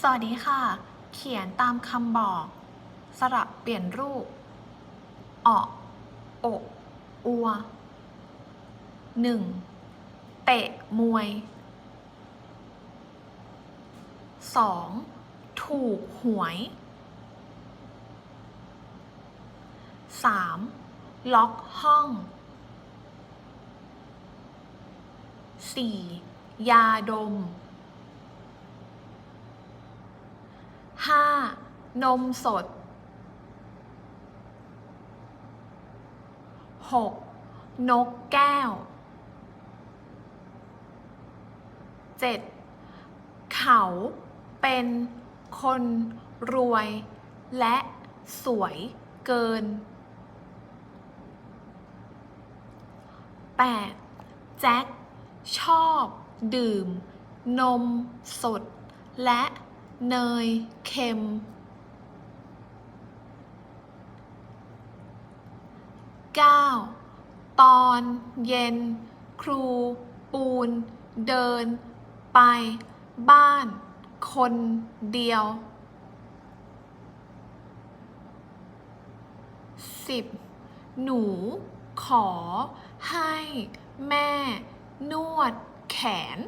สวัสดีค่ะ เขียนตามคำบอก สระเปลี่ยนรูปออกอกอัวหนึ่งเตะมวยสองถูกหวยสามล็อกห้องสี่ยาดม ห้า นมสดหกนกแก้วเจ็ดเขาเป็นคนรวยและสวยเกินแปดแจ็คชอบดื่ม นมสดและเนยเค็ม 9. ตอนเย็น ครู ปูน เดิน ไป บ้าน คนเดียว 10. หนู ขอ ให้ แม่ นวด แขน